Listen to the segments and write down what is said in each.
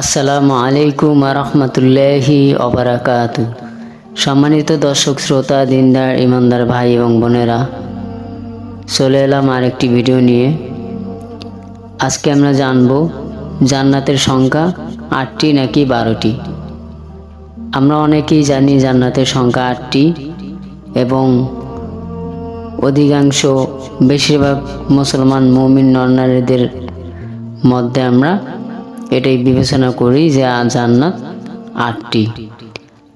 আসসালামু আলাইকুম রহমতুল্লাহি অবরাকাত সম্মানিত দর্শক, শ্রোতা, দিনদার, ইমানদার ভাই এবং বোনেরা, চলে এলাম আরেকটি ভিডিও নিয়ে। আজকে আমরা জানব জান্নাতের সংখ্যা আটটি নাকি বারোটি। আমরা অনেকেই জানি জান্নাতের সংখ্যা আটটি এবং অধিকাংশ বেশিরভাগ মুসলমান মমিন নরনারীদের মধ্যে আমরা এটাই বিবেচনা করি যে জান্নাত আটটি।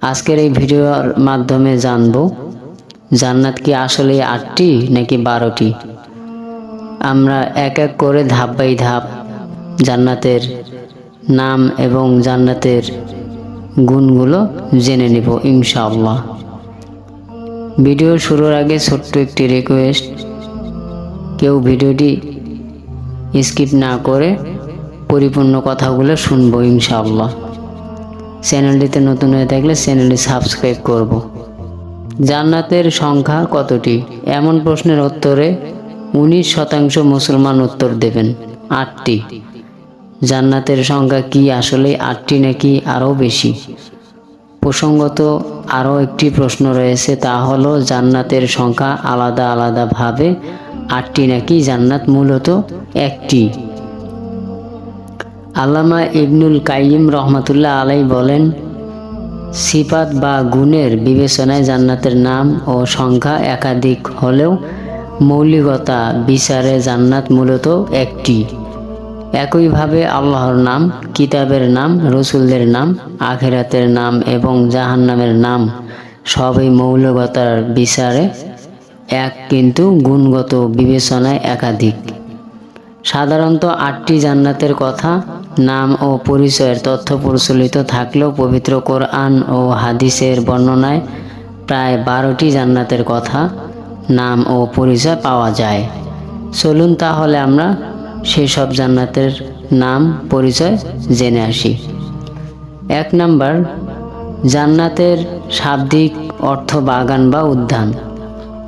আজকের এই ভিডিওর মাধ্যমে জানব, জান্নাত কি আসলে আটটি নাকি বারোটি? আমরা এক এক করে ধাপ বাই ধাপ জান্নাতের নাম এবং জান্নাতের গুণগুলো জেনে নেব ইনশাআল্লাহ। ভিডিও শুরুর আগে ছোট্ট একটি রিকোয়েস্ট কেউ ভিডিওটি স্কিপ না করে পরিপূর্ণ কথাগুলো শুনব ইনশাআল্লাহ। চ্যানেলটিতে নতুন হয়ে থাকলে চ্যানেলটি সাবস্ক্রাইব করব। জান্নাতের সংখ্যা কতটি? এমন প্রশ্নের উত্তরে উনিশ শতাংশ মুসলমান উত্তর দেবেন, আটটি। জান্নাতের সংখ্যা কি আসলে আটটি নাকি আরও বেশি? প্রসঙ্গত আরও একটি প্রশ্ন রয়েছে, তা হলো জান্নাতের সংখ্যা আলাদা আলাদাভাবে আটটি নাকি জান্নাত মূলত একটি? আল্লামা ইবনুল কাইয়িম রহমতুল্লাহ আলাই বলেন, সিফাত বা গুণের বিবেচনায় জান্নাতের নাম ও সংখ্যা একাধিক হলেও মৌলিকতা বিচারে জান্নাত মূলত একটি। একইভাবে আল্লাহর নাম, কিতাবের নাম, রসুলদের নাম, আখেরাতের নাম এবং জাহান্নামের নাম সবই মৌলিকতার বিচারে এক কিন্তু গুণগত বিবেচনায় একাধিক। সাধারণত আটটি জান্নাতের কথা নাম ও পরিচয়ের তথ্য প্রচলিত থাকলেও পবিত্র কোরআন ও হাদিসের বর্ণনায় প্রায় বারোটি জান্নাতের কথা, নাম ও পরিচয় পাওয়া যায়। চলুন তাহলে আমরা সেসব জান্নাতের নাম, পরিচয় জেনে আসি। এক নাম্বার, জান্নাতের শাব্দিক অর্থ বাগান বা উদ্যান।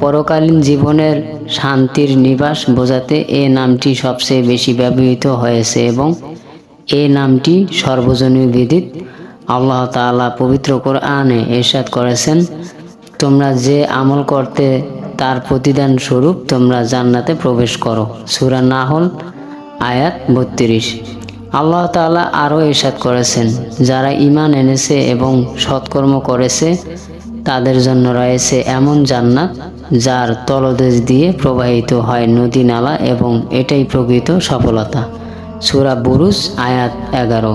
পরকালীন জীবনের শান্তির নিবাস বোঝাতে এ নামটি সবচেয়ে বেশি ব্যবহৃত হয়েছে এবং এ নামটি সর্বজনীয় বিদিত। আল্লাহ তাআলা পবিত্র কোরআনে এরশাদ করেছেন, তোমরা যে আমল করতে তার প্রতিদান স্বরূপ তোমরা জান্নাতে প্রবেশ করো। সূরা নাহল, আয়াত বত্রিশ। আল্লাহ তাআলা আরও এরশাদ করেছেন, যারা ঈমান এনেছে এবং সৎকর্ম করেছে, তাদের জন্য রয়েছে এমন জান্নাত যার তলদেশ দিয়ে প্রবাহিত হয় নদী নালা এবং এটাই প্রকৃত সফলতা। সূরা বুরুস আয়াত এগারো।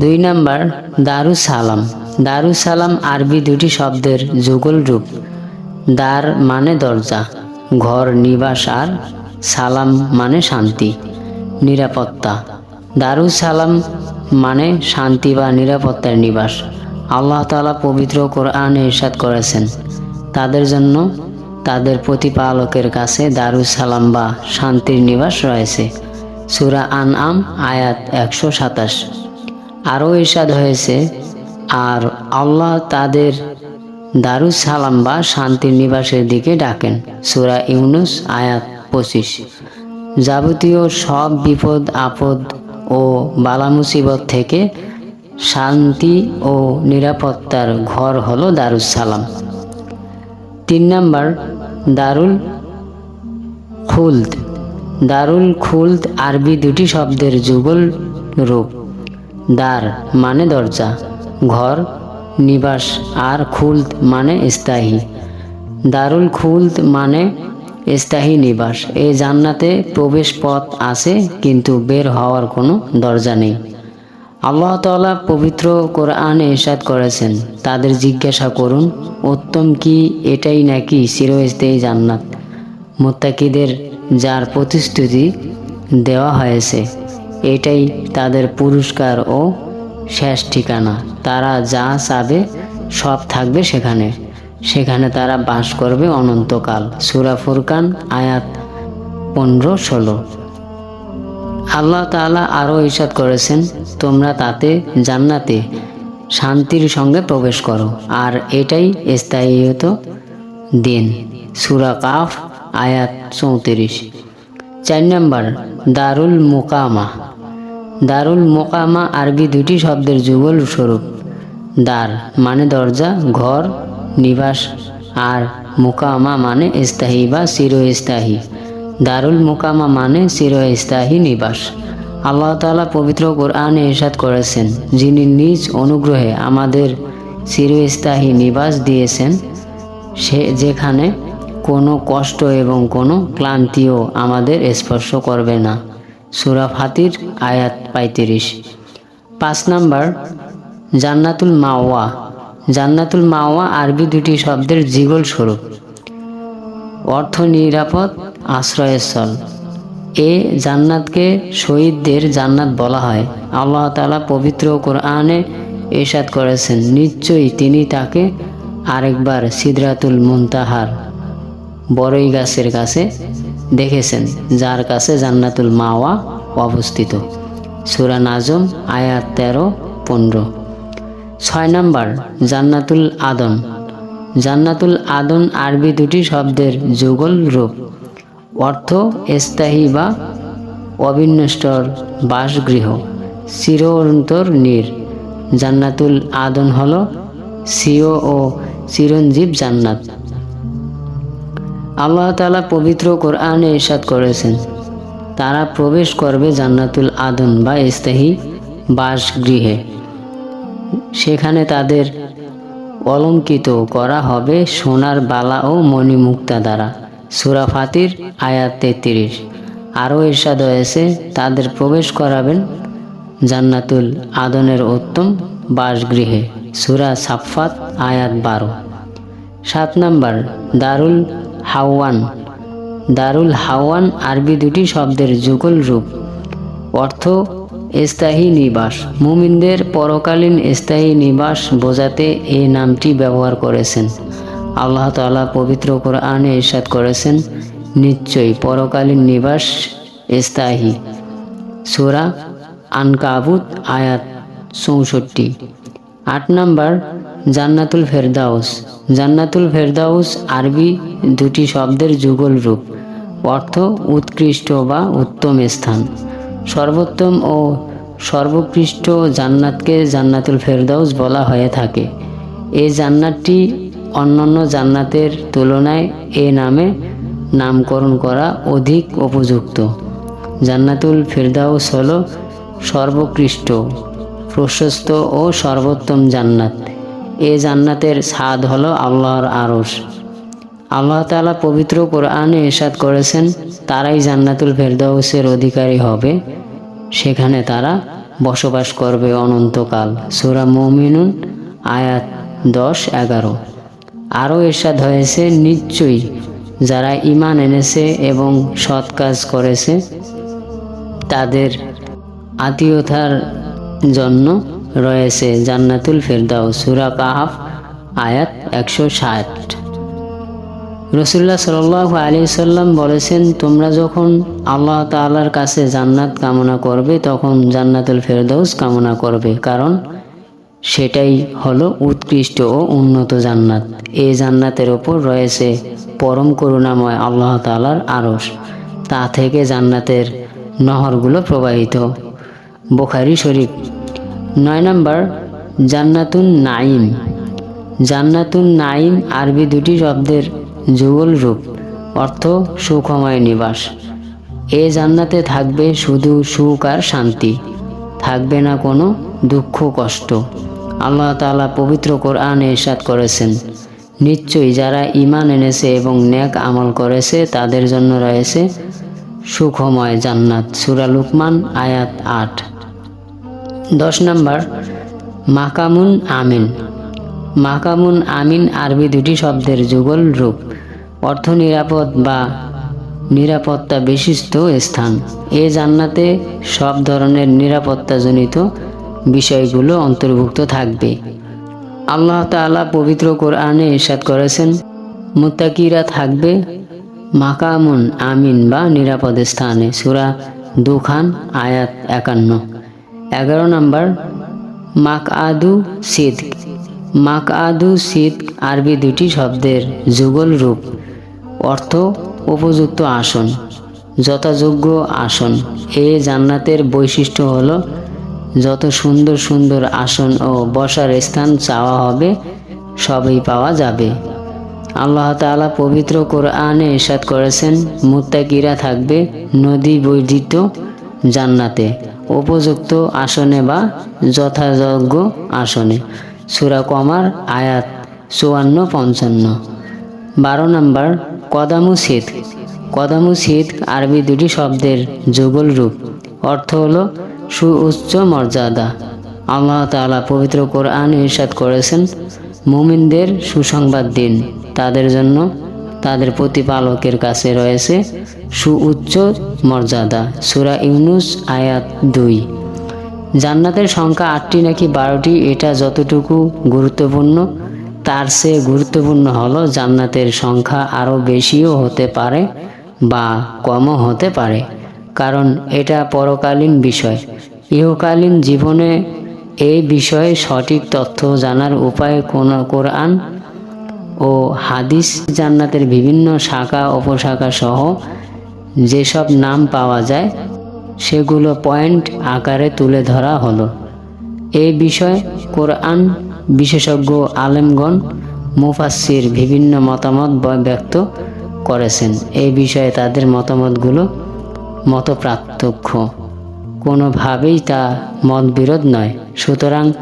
দুই নাম্বার দারুস সালাম দারুস সালাম আরবি দুটি শব্দের যুগল রূপ। দার মানে দরজা, ঘর নিবাস আর সালাম মানে শান্তি, নিরাপত্তা। দারুস সালাম মানে শান্তি বা নিরাপত্তার নিবাস। আল্লাহ তাআলা পবিত্র কোরআনে ইরশাদ করেছেন, তাদের জন্য তাদের প্রতিপালকের কাছে দারুস সালাম বা শান্তির নিবাস রয়েছে। সূরা আনআম, আয়াত একশো সাতাশ। আরও ইরশাদ হয়েছে, আর আল্লাহ তাদের দারুস সালাম বা শান্তির নিবাসের দিকে ডাকেন। সুরা ইউনুস, আয়াত পঁচিশ। যাবতীয় সব বিপদ, আপদ ও বালা মুসিবত থেকে শান্তি ও নিরাপত্তার ঘর হল দারুস সালাম তিন নাম্বার, দারুল খুলদ। দারুল খুলদ আরবি দুটি শব্দের যুগল রূপ। দার মানে দরজা, ঘর, নিবাস, আর খুলদ মানে স্থায়ী। দারুল খুলদ মানে স্থায়ী নিবাস। এই জান্নাতে প্রবেশ পথ আছে, কিন্তু বের হওয়ার কোনো দরজা নেই। আল্লাহ তাআলা পবিত্র কোরআনে ইরশাদ করেছেন, তাদের জিজ্ঞাসা করুন, উত্তম কি এটাই নাকি চিরস্থায়ী জান্নাত? মোত্তাকিদের যার প্রতিশ্রুতি দেওয়া হয়েছে। এটাই তাদের পুরস্কার ও শেষ ঠিকানা। তারা যা চাবে সব থাকবে সেখানে। সেখানে তারা বাস করবে অনন্তকাল। সুরা ফুরকান, আয়াত পনেরো, ষোলো। আল্লাহ তাআলা আরও ইরশাদ করেছেন, তোমরা তাতে জান্নাতে শান্তির সঙ্গে প্রবেশ করো। আর এটাই স্থায়ীয়ত দিন। সুরা কাফ আয়াত চৌত্রিশ। চার নম্বর, দারুল মোকামা। দারুল মোকামা আরবি দুটি শব্দের যুগল স্বরূপ। দার মানে দরজা, ঘর, নিবাস, আর মোকামা মানে স্থায়ী বা চিরস্থায়ী। দারুল মোকামা মানে চিরস্থায়ী নিবাস। আল্লাহ তাআলা পবিত্র কোরআনে ইরশাদ করেছেন, যিনি নিজ অনুগ্রহে আমাদের চিরস্থায়ী নিবাস দিয়েছেন, সে যেখানে কোনো কষ্ট এবং কোনো ক্লান্তিও আমাদের স্পর্শ করবে না। সুরা ফাতির, আয়াত পঁয়ত্রিশ। পাঁচ নাম্বার, জান্নাতুল মাওয়া। জান্নাতুল মাওয়া আরবি দুটি শব্দের জিগল স্বরূপ। অর্থ নিরাপদ আশ্রয়স্থল এ জান্নাতকে শহীদদের জান্নাত বলা হয়। আল্লাহ তাআলা পবিত্র কোরআনে এরশাদ করেছেন, নিশ্চয়ই তিনি তাকে আরেকবার সিদরাতুল মুনতাহার বড়ই গাছের কাছে দেখেছেন, যার কাছে জান্নাতুল মাওয়া অবস্থিত। সুরা নাজম, আয়াত তেরো, পনেরো। ছয় নাম্বার, জান্নাতুল আদন। জান্নাতুল আদন আরবি দুটি শব্দের যুগল রূপ। অর্থ স্থায়ী বা অবিনষ্টর বাসগৃহ চিরন্তর নীর। জান্নাতুল আদন হল সিও ও চিরঞ্জীব জান্নাত। আল্লাহ তাআলা পবিত্র কোরআনে ইরশাদ করেছেন, তারা প্রবেশ করবে জান্নাতুল আদন বা স্থায়ী বাসগৃহে। সেখানে তাদের অলঙ্কিত করা হবে সোনার বালা ও মণিমুক্তা দ্বারা। সুরা ফাতির, আয়াত তেত্রিশ। আরও ইরশাদ হয়েছে তাদের প্রবেশ করাবেন জান্নাতুল আদনের উত্তম বাসগৃহে। সুরা সাফাত আয়াত বারো। সাত নাম্বার, দারুল হাওয়ান। দারুল হাওয়ান আরবি দুটি শব্দের যুগল রূপ। অর্থ, স্থায়ী নিবাস। মুমিনদের পরকালীন স্থায়ী নিবাস বোঝাতে এই নামটি ব্যবহার করেছেন। আল্লাহ তাআলা পবিত্র কোরআনে ইরশাদ করেছেন, নিশ্চয়ই পরকালীন নিবাস স্থায়ী। সুরা আনকাবুত, আয়াত চৌষট্টি। আট নাম্বার জান্নাতুল ফেরদাউস। জান্নাতুল ফেরদাউস আরবি দুটি শব্দের যুগল রূপ। অর্থ উৎকৃষ্ট বা উত্তম স্থান। সর্বোত্তম ও সর্বোৎকৃষ্ট জান্নাতকে জান্নাতুল ফেরদাউস বলা হয়ে থাকে। এই জান্নাতটি অন্যান্য জান্নাতের তুলনায় এ নামে নামকরণ করা অধিক উপযুক্ত। জান্নাতুল ফেরদাউস হল সর্বোৎকৃষ্ট, প্রশস্ত ও সর্বোত্তম জান্নাত। এ জান্নাতের স্বাদ হলো আল্লাহর আরশ। আল্লাহ তালা পবিত্র কোরআনে ইরশাদ করেছেন, তারাই জান্নাতুল ফেরদাউসের অধিকারী হবে। সেখানে তারা বসবাস করবে অনন্তকাল। সূরা মুমিনুন, আয়াত দশ, এগারো। আরও এরশাদ হয়েছে, নিশ্চয়ই যারা ঈমান এনেছে এবং সৎ কাজ করেছে, তাদের আত্মীয়তার জন্য রয়েছে জান্নাতুল ফেরদাউস, সূরা কাহাফ, আয়াত একশো ষাট। রসুল্লাহ সাল আলী সাল্লাম বলেছেন, তোমরা যখন আল্লাহ তাআলার কাছে জান্নাত কামনা করবে, তখন জান্নাতুল ফেরদাউস কামনা করবে। কারণ সেটাই হলো উৎকৃষ্ট ও উন্নত জান্নাত। এই জান্নাতের ওপর রয়েছে পরম করুণাময় আল্লাহ তাআলার আরশ। তা থেকে জান্নাতের নহরগুলো প্রবাহিত। বোখারি শরীফ নয় নম্বর, জান্নাতুন নাইম জান্নাতুন নাইম আরবি দুটি শব্দের যুগল রূপ, অর্থ সুখময় নিবাস। এ জান্নাতে থাকবে শুধু সুখ আর শান্তি, থাকবে না কোনো দুঃখ, কষ্ট। আল্লাহ তালা পবিত্র কোরআনে ইরশাদ করেছেন, নিশ্চয়ই যারা ঈমান এনেছে এবং ন্যাক আমল করেছে, তাদের জন্য রয়েছে সুখময় জান্নাত। সূরা লুকমান আয়াত আট। দশ নম্বর, মাকামুন আমিন। মাকামুন আমিন আরবি দুটি শব্দের যুগল রূপ। অর্থ নিরাপদ বা নিরাপত্তা বিশিষ্ট স্থান। এ জান্নাতে সব ধরনের নিরাপত্তাজনিত বিষয়গুলো অন্তর্ভুক্ত থাকবে। আল্লাহ তাআলা পবিত্র কোরআনে ইরশাদ করেছেন, মুত্তাকিরা থাকবে মাকামুন আমিন বা নিরাপদ স্থানে। সূরা দুখান, আয়াত একান্ন। এগারো নম্বর, মাক আদু সিদ মাক আদু সিদ আরবি দুটি শব্দের যুগল রূপ। অর্থ, উপযুক্ত আসন, যথাযোগ্য আসন। এ জান্নাতের বৈশিষ্ট্য হলো, যত সুন্দর সুন্দর আসন ও বসার স্থান চাওয়া হবে, সবই পাওয়া যাবে। আল্লাহ তাআলা পবিত্র কোরআনে ইরশাদ করেছেন, মুত্তাকিরা থাকবে নদী বৈদিত জান্নাতে। উপযুক্ত আসনে বা যথাযোগ্য আসনে। সুরা কমার আয়াত চুয়ান্ন, পঞ্চান্ন। বারো নম্বর, কদামু শীত। কদামু শীত আরবি দুটি শব্দের যুগল রূপ। অর্থ হলো সুউচ্চ মর্যাদা। আল্লাহ তাআলা পবিত্র কোরআন ইরশাদ করেছেন, মুমিনদের সুসংবাদ দিন, তাদের জন্য তাদের প্রতিপালকের কাছে রয়েছে সুউচ্চ মর্যাদা। সুরা ইউনুস আয়াত দুই। জান্নাতের সংখ্যা আটটি নাকি বারোটি, এটা যতটুকু গুরুত্বপূর্ণ, তার চেয়ে গুরুত্বপূর্ণ হলো জান্নাতের সংখ্যা আরও বেশিও হতে পারে বা কমও হতে পারে, কারণ এটা পরকালীন বিষয়। ইহকালীন জীবনে এই বিষয়ে সঠিক তথ্য জানার উপায় কোন কোরআন ও হাদিস জান্নাতের বিভিন্ন শাখা, উপশাখা সহ যেসব নাম পাওয়া যায়, সেগুলো পয়েন্ট আকারে তুলে ধরা হলো। এই বিষয়ে কোরআন বিশেষজ্ঞ আলেমগণ মুফাসির বিভিন্ন মতামত ব্যক্ত করেছেন। এই বিষয়ে তাদের মতামতগুলো মতপ্রার্থক্য কোনোভাবেই তা মতবিরোধ নয়। সুতরাং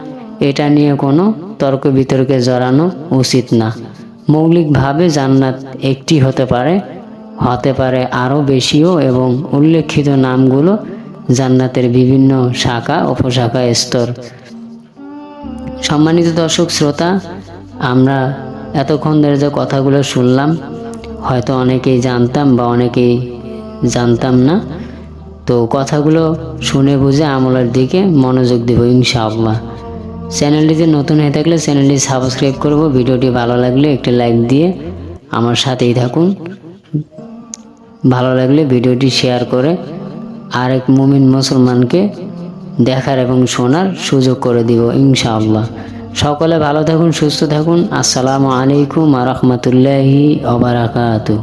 এটা নিয়ে কোনো তর্ক বিতর্কে জড়ানো উচিত না। মৌলিকভাবে জান্নাত একটি হতে পারে হতে পারে আরও বেশিও এবং উল্লেখিত নামগুলো জান্নাতের বিভিন্ন শাখা, উপশাখা, স্তর। সম্মানিত দর্শক, শ্রোতা, আমরা এতক্ষণ ধরে যে কথাগুলো শুনলাম, হয়তো অনেকেই জানতাম বা অনেকেই জানতাম না। তো কথাগুলো শুনে বুঝে আমলের দিকে মনোযোগ দেব ইনশাআল্লাহ। চ্যানেলটিতে নতুন হয়ে থাকলে চ্যানেলটি সাবস্ক্রাইব করব। ভিডিওটি ভালো লাগলে একটি লাইক দিয়ে আমার সাথেই থাকুন। ভালো লাগলে ভিডিওটি শেয়ার করে আরেক মুমিন মুসলমানকে দেখার এবং শোনার সুযোগ করে দিব, ইনশাআল্লাহ। সকলে ভালো থাকুন, সুস্থ থাকুন। আসসালামু আলাইকুম আ রহমতুল্লাহি অবরাকাতু